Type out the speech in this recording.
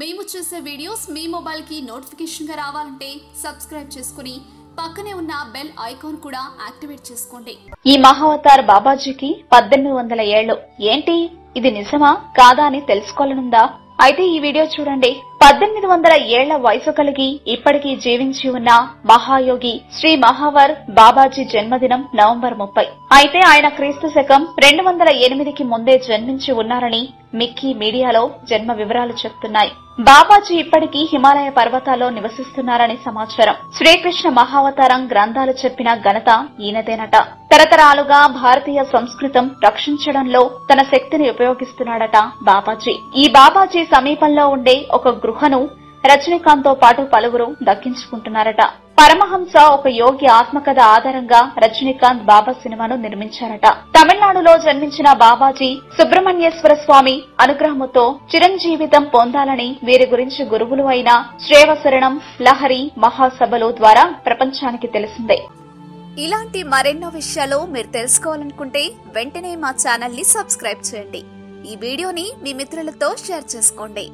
మేము చేసే వీడియోస్ మీ మొబైల్కి నోటిఫికేషన్గా రావాలంటే సబ్స్క్రైబ్ చేసుకుని పక్కనే ఉన్న బెల్ ఐకాన్ కూడా యాక్టివేట్ చేసుకోండి. ఈ మహావతార్ బాబాజీకి పద్దెనిమిది వందల ఏళ్ళు. ఏంటి? ఇది నిజమా? కాదా అని తెలుసుకోవాలనుందా? అయితే ఈ వీడియో చూడండి. పద్దెనిమిది వందల ఏళ్ళ వయసు కలిగి ఇప్పటికీ జీవించి ఉన్న మహాయోగి శ్రీ మహావర్ బాబాజీ జన్మదినం నవంబర్ ముప్పై. అయితే ఆయన క్రీస్తు శకం రెండు వందల ఎనిమిదికి ముందే జన్మించి ఉన్నారని మిక్కీ మీడియాలో జన్మ వివరాలు చెప్తున్నాయి. బాబాజీ ఇప్పటికీ హిమాలయ పర్వతాల్లో నివసిస్తున్నారని సమాచారం. శ్రీకృష్ణ మహావతారం గ్రంథాలు చెప్పిన ఘనత ఈయనదేనట. తరతరాలుగా భారతీయ సంస్కృతం రక్షించడంలో తన శక్తిని ఉపయోగిస్తున్నాడట బాబాజీ. ఈ బాబాజీ సమీపంలో ఉండే ఒక గృహను రజనీకాంత్తో పాటు పలువురు దక్కించుకుంటున్నారట. పరమహంస ఒక యోగి ఆత్మకథ ఆధారంగా రజనీకాంత్ బాబా సినిమాను నిర్మించారట. తమిళనాడులో జన్మించిన బాబాజీ సుబ్రహ్మణ్యేశ్వర స్వామి అనుగ్రహముతో చిరంజీవితం పొందాలని వీరి గురించి గురువులు అయిన శ్రేవశరణం లహరి మహాసభలు ద్వారా ప్రపంచానికి తెలిసిందే. ఇలాంటి మరెన్నో విషయాలు మీరు తెలుసుకోవాలనుకుంటే వెంటనే మా ఛానల్ని సబ్స్క్రైబ్ చేయండి. ఈ వీడియోని మీ మిత్రులతో షేర్ చేసుకోండి.